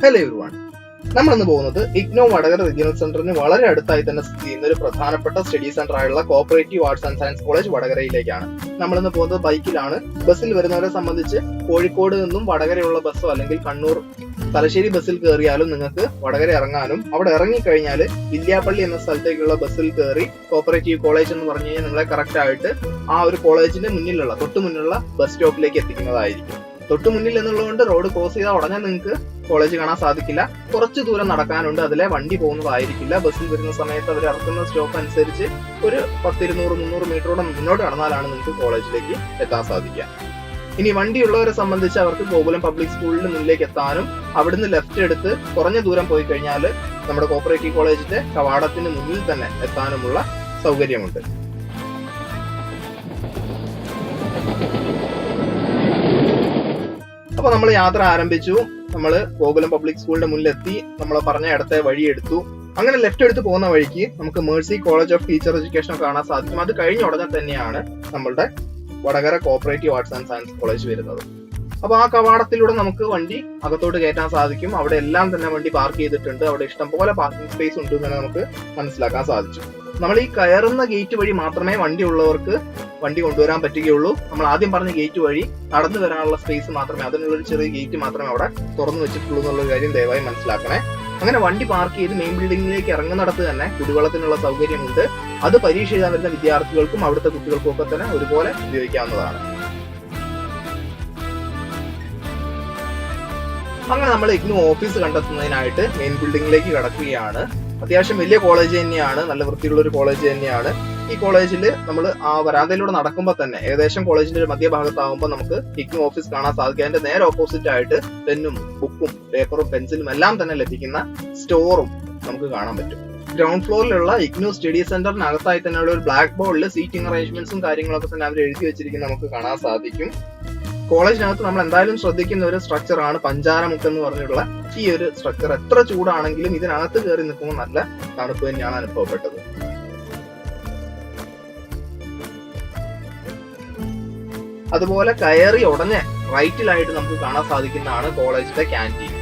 Hello everyone നമ്മളിന്ന് പോകുന്നത് IGNOU Vadakara regional സെന്ററിന് വളരെ അടുത്തായി തന്നെ സ്ഥിതി ചെയ്യുന്ന ഒരു പ്രധാനപ്പെട്ട സ്റ്റഡി സെന്റർ ആയുള്ള cooperative arts and science college വടകരയിലേക്കാണ്. നമ്മളിന്ന് പോകുന്നത് ബൈക്കിലാണ്. ബസ്സിൽ വരുന്നവരെ സംബന്ധിച്ച് കോഴിക്കോട് നിന്നും വടകരയുള്ള ബസ്സോ അല്ലെങ്കിൽ കണ്ണൂർ തലശ്ശേരി ബസ്സിൽ കയറിയാലും നിങ്ങൾക്ക് വടകര ഇറങ്ങാനും അവിടെ ഇറങ്ങിക്കഴിഞ്ഞാൽ വില്യാപ്പള്ളി എന്ന സ്ഥലത്തേക്കുള്ള ബസ്സിൽ കയറി കോപ്പറേറ്റീവ് കോളേജ് എന്ന് പറഞ്ഞു കഴിഞ്ഞാൽ നിങ്ങളെ കറക്റ്റ് ആയിട്ട് ആ ഒരു കോളേജിന്റെ മുന്നിലുള്ള തൊട്ടു മുന്നിലുള്ള ബസ് സ്റ്റോപ്പിലേക്ക് എത്തിക്കുന്നതായിരിക്കും. തൊട്ടു മുന്നിൽ എന്നുള്ളതുകൊണ്ട് റോഡ് ക്രോസ് ചെയ്താൽ ഉടനെ നിങ്ങൾക്ക് കോളേജ് കാണാൻ സാധിക്കില്ല. കുറച്ച് ദൂരം നടക്കാനുണ്ട്. അതിലെ വണ്ടി പോകുന്നതായിരിക്കില്ല. ബസ്സിൽ വരുന്ന സമയത്ത് അവർ ഇറക്കുന്ന സ്റ്റോപ്പ് അനുസരിച്ച് ഒരു പത്തിരുന്നൂറ് മുന്നൂറ് മീറ്ററോടെ മുന്നോട്ട് നടന്നാലാണ് നിങ്ങൾക്ക് കോളേജിലേക്ക് എത്താൻ സാധിക്കുക. ഇനി വണ്ടിയുള്ളവരെ സംബന്ധിച്ച് അവർക്ക് ഗോകുലം പബ്ലിക് സ്കൂളിന് മുന്നിലേക്ക് എത്താനും അവിടുന്ന് ലെഫ്റ്റ് എടുത്ത് കുറഞ്ഞ ദൂരം പോയി കഴിഞ്ഞാൽ നമ്മുടെ കോപ്പറേറ്റീവ് കോളേജിന്റെ കവാടത്തിന് മുന്നിൽ തന്നെ എത്താനുമുള്ള സൗകര്യമുണ്ട്. അപ്പൊ നമ്മൾ യാത്ര ആരംഭിച്ചു. നമ്മൾ ഗോകുലം പബ്ലിക് സ്കൂളിന്റെ മുന്നിലെത്തി നമ്മൾ പറഞ്ഞ ഇടത്തെ വഴി എടുത്തു. അങ്ങനെ ലെഫ്റ്റ് എടുത്ത് പോകുന്ന വഴിക്ക് നമുക്ക് Mercy college of teacher education കാണാൻ സാധിക്കും. അത് കഴിഞ്ഞ ഉടനെ തന്നെയാണ് നമ്മളുടെ Vadakara cooperative arts and science college വരുന്നത്. അപ്പൊ ആ കവാടത്തിലൂടെ നമുക്ക് വണ്ടി അകത്തോട്ട് കയറ്റാൻ സാധിക്കും. അവിടെ എല്ലാം തന്നെ വണ്ടി പാർക്ക് ചെയ്തിട്ടുണ്ട്. അവിടെ ഇഷ്ടം പോലെ പാർക്കിംഗ് സ്പേസ് ഉണ്ട് എന്ന് നമുക്ക് മനസ്സിലാക്കാൻ സാധിച്ചു. നമ്മൾ ഈ കയറുന്ന ഗേറ്റ് വഴി മാത്രമേ വണ്ടി ഉള്ളവർക്ക് വണ്ടി കൊണ്ടുവരാൻ പറ്റുകയുള്ളൂ. നമ്മൾ ആദ്യം പറഞ്ഞ ഗേറ്റ് വഴി നടന്നു വരാനുള്ള സ്പേസ് മാത്രമേ അതിനുള്ള ഒരു ചെറിയ ഗേറ്റ് മാത്രമേ അവിടെ തുറന്നു വെച്ചിട്ടുള്ളൂ എന്നുള്ള കാര്യം ദയവായി മനസ്സിലാക്കണേ. അങ്ങനെ വണ്ടി പാർക്ക് ചെയ്ത് മെയിൻ ബിൽഡിംഗിലേക്ക് ഇറങ്ങുന്നിടത്ത് തന്നെ കുടിവെള്ളത്തിനുള്ള സൗകര്യമുണ്ട്. അത് പരീക്ഷ എഴുതാൻ വരുന്ന വിദ്യാർത്ഥികൾക്കും അവിടുത്തെ കുട്ടികൾക്കും ഒക്കെ തന്നെ ഒരുപോലെ ഉപയോഗിക്കാവുന്നതാണ്. അങ്ങനെ നമ്മൾ ഇഗ്നു ഓഫീസ് കണ്ടെത്തുന്നതിനായിട്ട് മെയിൻ ബിൽഡിംഗിലേക്ക് കടക്കുകയാണ്. അത്യാവശ്യം വലിയ കോളേജ് തന്നെയാണ് നല്ല വൃത്തിയുള്ള ഒരു കോളേജ് തന്നെയാണ്. ഈ കോളേജിൽ നമ്മൾ ആ വരാന്തയിലൂടെ നടക്കുമ്പോൾ തന്നെ ഏകദേശം കോളേജിന്റെ ഒരു മധ്യഭാഗത്താകുമ്പോൾ നമുക്ക് കിക്കിംഗ് ഓഫീസ് കാണാൻ സാധിക്കും. അതിന്റെ നേരെ ഓപ്പോസിറ്റ് ആയിട്ട് പെന്നും ബുക്കും പേപ്പറും പെൻസിലും എല്ലാം തന്നെ ലഭിക്കുന്ന സ്റ്റോറും നമുക്ക് കാണാൻ പറ്റും. ഗ്രൗണ്ട് ഫ്ലോറിലുള്ള ഇഗ്നോ സ്റ്റഡി സെന്ററിനകത്തായി ഉള്ള ഒരു ബ്ലാക്ക് ബോർഡിൽ സീറ്റിംഗ് അറേഞ്ച്മെന്റ്സും കാര്യങ്ങളൊക്കെ തന്നെ അവർ എഴുതി വെച്ചിരിക്കുന്നത് നമുക്ക് കാണാൻ സാധിക്കും. കോളേജിനകത്ത് നമ്മൾ എന്തായാലും ശ്രദ്ധിക്കുന്ന ഒരു സ്ട്രക്ചർ ആണ് പഞ്ചാരമുക്ക് എന്ന് പറഞ്ഞിട്ടുള്ള ഈ ഒരു സ്ട്രക്ചർ എത്ര ചൂടാണെങ്കിലും ഇതിനകത്ത് കയറി നിൽക്കുമ്പോൾ നല്ല തണുപ്പ് തന്നെയാണ് അനുഭവപ്പെട്ടത്. അതുപോലെ കയറി ഉടനെ റൈറ്റിലായിട്ട് നമുക്ക് കാണാൻ സാധിക്കുന്നതാണ് കോളേജിലെ ക്യാന്റീൻ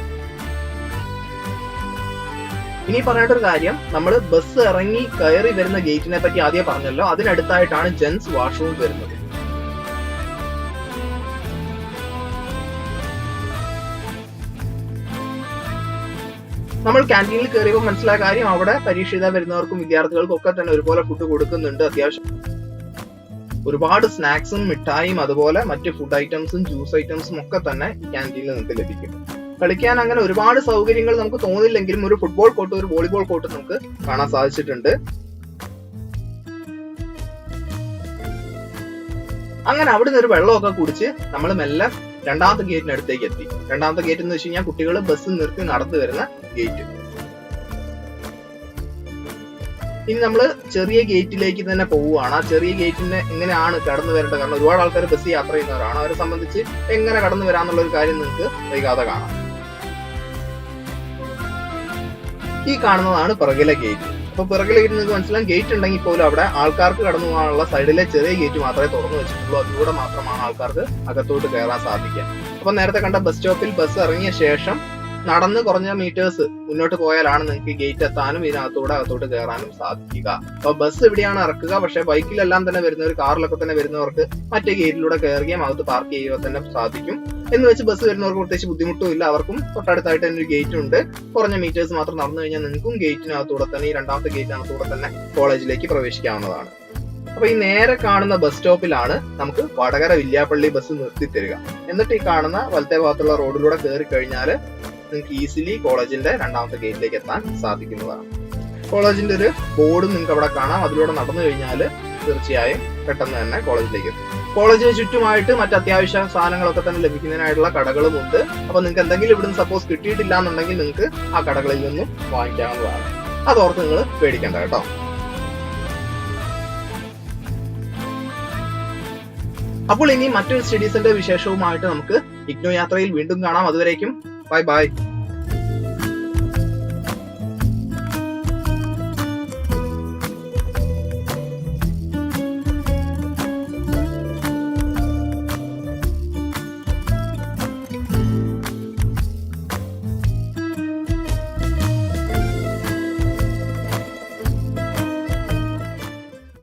ഇനി പറയേണ്ട ഒരു കാര്യം നമ്മൾ ബസ് ഇറങ്ങി കയറി വരുന്ന ഗേറ്റിനെ പറ്റി ആദ്യം പറഞ്ഞല്ലോ. അതിനടുത്തായിട്ടാണ് ജെൻസ് വാഷ്റൂം വരുന്നത്. നമ്മൾ ക്യാന്റീനിൽ കയറിയപ്പോൾ മനസ്സിലായ കാര്യം അവിടെ പരീക്ഷ എഴുതാൻ വരുന്നവർക്കും വിദ്യാർത്ഥികൾക്കും ഒക്കെ തന്നെ ഒരുപോലെ ഫുഡ് കൊടുക്കുന്നുണ്ട്. അത്യാവശ്യം ഒരുപാട് സ്നാക്സും മിഠായിയും അതുപോലെ മറ്റ് ഫുഡ് ഐറ്റംസും ജ്യൂസ് ഐറ്റംസും ഒക്കെ തന്നെ ഈ ക്യാന്റീനിൽ നിങ്ങൾക്ക് ലഭിക്കും. കളിക്കാൻ അങ്ങനെ ഒരുപാട് സൗകര്യങ്ങൾ നമുക്ക് തോന്നില്ലെങ്കിലും ഒരു ഫുട്ബോൾ കോർട്ട് ഒരു വോളിബോൾ കോർട്ട് നമുക്ക് കാണാൻ സാധിച്ചിട്ടുണ്ട്. അങ്ങനെ അവിടെ നിന്ന് ഒരു വെള്ളമൊക്കെ കുടിച്ച് നമ്മൾ മെല്ലെ രണ്ടാമത്തെ ഗേറ്റിനടുത്തേക്ക് എത്തി. രണ്ടാമത്തെ ഗേറ്റ് എന്ന് വെച്ച് കഴിഞ്ഞാൽ കുട്ടികൾ ബസ് നിർത്തി നടന്നു വരുന്ന ഗേറ്റ് ഇനി നമ്മൾ ചെറിയ ഗേറ്റിലേക്ക് തന്നെ പോവുകയാണ്. ആ ചെറിയ ഗേറ്റിന് എങ്ങനെയാണ് കടന്നു വരേണ്ടത്? കാരണം ഒരുപാട് ആൾക്കാർ ബസ് യാത്ര ചെയ്യുന്നവരാണ്. അവരെ സംബന്ധിച്ച് എങ്ങനെ കടന്നു വരാന്നുള്ള ഒരു കാര്യം നിങ്ങൾക്ക് വൈകാതെ കാണാം. ഈ കാണുന്നതാണ് പിറകിലെ ഗേറ്റ്. അപ്പൊ പിറകിലെ ഗേറ്റ് നിങ്ങൾക്ക് മനസ്സിലാവും. ഗേറ്റ് ഉണ്ടെങ്കിൽ പോലും അവിടെ ആൾക്കാർക്ക് കടന്നു പോകാനുള്ള സൈഡിലെ ചെറിയ ഗേറ്റ് മാത്രമേ തുറന്നു വെച്ചിട്ടുള്ളൂ. അതിലൂടെ മാത്രമാണ് ആൾക്കാർക്ക് അകത്തോട്ട് കയറാൻ സാധിക്കുക. അപ്പൊ നേരത്തെ കണ്ട ബസ് സ്റ്റോപ്പിൽ ബസ് ഇറങ്ങിയ ശേഷം നടന്ന് കുറഞ്ഞ മീറ്റേഴ്സ് മുന്നോട്ട് പോയാലാണ് നിങ്ങൾക്ക് ഗേറ്റ് എത്താനും ഇതിനകത്തൂടെ അകത്തോട്ട് കയറാനും സാധിക്കുക. അപ്പൊ ബസ് ഇവിടെയാണ് ഇറക്കുക. പക്ഷെ ബൈക്കിലെല്ലാം തന്നെ വരുന്നവർ കാറിലൊക്കെ തന്നെ വരുന്നവർക്ക് മറ്റേ ഗേറ്റിലൂടെ കയറുകയും അകത്ത് പാർക്ക് ചെയ്യുക തന്നെ സാധിക്കും. എന്ന് വെച്ച് ബസ് വരുന്നവർക്ക് പ്രത്യേകിച്ച് ബുദ്ധിമുട്ടും ഇല്ല. അവർക്കും തൊട്ടടുത്തായിട്ട് തന്നെ ഒരു ഗേറ്റ് ഉണ്ട്. കുറഞ്ഞ മീറ്റേഴ്സ് മാത്രം നടന്നു കഴിഞ്ഞാൽ നിങ്ങൾക്കും ഗേറ്റിനകത്തൂടെ തന്നെ ഈ രണ്ടാമത്തെ ഗേറ്റിനകത്തൂടെ തന്നെ കോളേജിലേക്ക് പ്രവേശിക്കാവുന്നതാണ്. അപ്പൊ ഈ നേരെ കാണുന്ന ബസ് സ്റ്റോപ്പിലാണ് നമുക്ക് വടകര വില്യാപ്പള്ളി ബസ് നിർത്തി തരിക എന്നിട്ട് ഈ കാണുന്ന വലത്തെ ഭാഗത്തുള്ള റോഡിലൂടെ കയറി കഴിഞ്ഞാൽ നിങ്ങൾക്ക് ഈസിലി കോളേജിന്റെ രണ്ടാമത്തെ ഗേറ്റിലേക്ക് എത്താൻ സാധിക്കുന്നതാണ്. കോളേജിന്റെ ഒരു ബോർഡ് നിങ്ങൾക്ക് അവിടെ കാണാം. അതിലൂടെ നടന്നു കഴിഞ്ഞാൽ തീർച്ചയായും പെട്ടെന്ന് തന്നെ കോളേജിലേക്ക് എത്തും. കോളേജിന് ചുറ്റുമായിട്ട് മറ്റ് അത്യാവശ്യ സാധനങ്ങളൊക്കെ തന്നെ ലഭിക്കുന്നതിനായിട്ടുള്ള കടകളും ഉണ്ട്. അപ്പൊ നിങ്ങൾക്ക് എന്തെങ്കിലും ഇവിടുന്ന് സപ്പോസ് കിട്ടിയിട്ടില്ല എന്നുണ്ടെങ്കിൽ നിങ്ങൾക്ക് ആ കടകളിൽ നിന്നും വാങ്ങിക്കാവുന്നതാണ്. അതോർത്ത് നിങ്ങൾ പേടിക്കേണ്ട കേട്ടോ. അപ്പോൾ ഇനി മറ്റൊരു സ്റ്റഡീസിന്റെ വിശേഷവുമായിട്ട് നമുക്ക് ഇഗ്നോ യാത്രയിൽ വീണ്ടും കാണാം. അതുവരേക്കും Bye bye.